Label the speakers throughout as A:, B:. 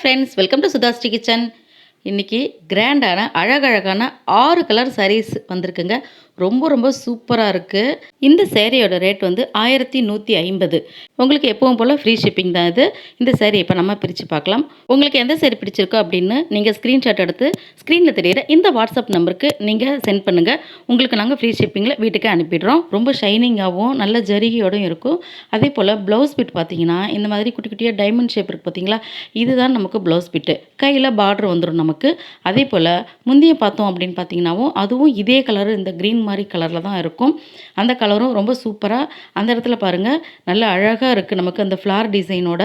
A: friends welcome to Sudhasri kitchen இன்றைக்கி கிராண்டான அழகழகான ஆறு கலர் சாரீஸ் வந்திருக்குங்க. ரொம்ப ரொம்ப சூப்பராக இருக்குது இந்த சேரீயோட ரேட் வந்து ஆயிரத்தி நூற்றி ஐம்பது. உங்களுக்கு எப்பவும் போல் ஃப்ரீ ஷிப்பிங் தான் இது. இந்த சேரீ இப்போ நம்ம பிரித்து பார்க்கலாம். உங்களுக்கு எந்த சேரீ பிடிச்சிருக்கோ அப்படின்னு நீங்கள் ஸ்க்ரீன்ஷாட் எடுத்து ஸ்க்ரீனில் தெரியிற இந்த வாட்ஸ்அப் நம்பருக்கு நீங்கள் சென்ட் பண்ணுங்கள் உங்களுக்கு நாங்கள் ஃப்ரீ ஷிப்பிங்கில் வீட்டுக்கு அனுப்பிடுறோம். ரொம்ப ஷைனிங்காகவும் நல்ல ஜரிகையோடும் இருக்கும். அதே போல் ப்ளவுஸ் பிட் பார்த்தீங்கன்னா இந்த மாதிரி குட்டி குட்டியாக டைமண்ட் ஷேப் இருக்குது பார்த்தீங்களா இதுதான் நமக்கு ப்ளவுஸ் பிட்டு கையில் பார்டர் வந்துடும் நம்ம நமக்கு. அதே போல் முந்தைய பார்த்தோம் அப்படின்னு பார்த்தீங்கன்னாவும் அதுவும் இதே கலர் இந்த க்ரீன் மாதிரி கலரில் தான் இருக்கும். அந்த கலரும் ரொம்ப சூப்பராக அந்த இடத்துல பாருங்கள் நல்ல அழகாக இருக்குது நமக்கு அந்த ஃப்ளார் டிசைனோட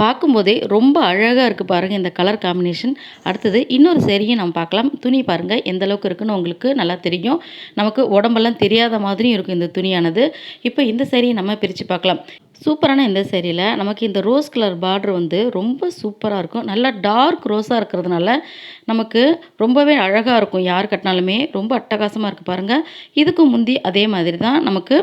A: பார்க்கும்போதே ரொம்ப அழகாக இருக்குது பாருங்கள் இந்த கலர் காம்பினேஷன் அடுத்தது இன்னொரு சேரீயும் நம்ம பார்க்கலாம். துணி பாருங்கள் எந்த அளவுக்கு இருக்குன்னு உங்களுக்கு நல்லா தெரியும். நமக்கு உடம்பெல்லாம் தெரியாத மாதிரியும் இருக்கும் இந்த துணியானது. இப்போ இந்த சேரீயை நம்ம பிரித்து பார்க்கலாம். சூப்பரான இந்த சேரீயில் நமக்கு இந்த ரோஸ் கலர் பார்டர் வந்து ரொம்ப சூப்பராக இருக்கும். நல்லா டார்க் ரோஸாக இருக்கிறதுனால நமக்கு ரொம்பவே அழகாக இருக்கும். யார் கட்டினாலுமே ரொம்ப அட்டகாசமாக இருக்குது பாருங்கள் இதுக்கு முந்தி அதே மாதிரி தான் நமக்கு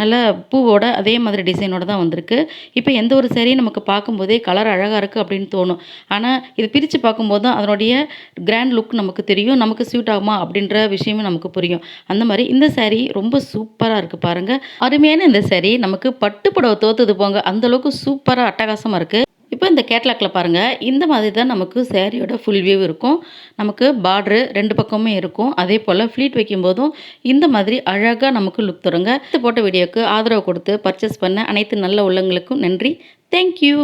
A: நல்ல பூவோட அதே மாதிரி டிசைனோட தான் வந்திருக்கு. இப்போ எந்த ஒரு சேரீயும் நமக்கு பார்க்கும்போதே கலர் அழகாக இருக்குது அப்படின்னு தோணும். ஆனால் இது பிரித்து பார்க்கும்போது தான் அதனுடைய கிராண்ட் லுக் நமக்கு தெரியும். நமக்கு சூட் ஆகுமா அப்படின்ற விஷயமும் நமக்கு புரியும். அந்த மாதிரி இந்த சேரீ ரொம்ப சூப்பராக இருக்குது பாருங்கள் அருமையான இந்த சேரீ. நமக்கு பட்டு புடவை தோத்துது போங்க. அந்தளவுக்கு சூப்பராக அட்டகாசமாக இருக்குது இப்போ இந்த கேட்லாக்கில் பாருங்கள் இந்த மாதிரி தான் நமக்கு சேரீயோட ஃபுல் வியூ இருக்கும். நமக்கு பார்ட்ரு ரெண்டு பக்கமுமே இருக்கும். அதே போல் ஃப்ளீட் வைக்கும்போதும் இந்த மாதிரி அழகாக நமக்கு லுக் தருங்க. இது போட்ட வீடியோக்கு ஆதரவு கொடுத்து பர்ச்சேஸ் பண்ண அனைத்து நல்ல உள்ளங்களுக்கும் நன்றி. தேங்க்யூ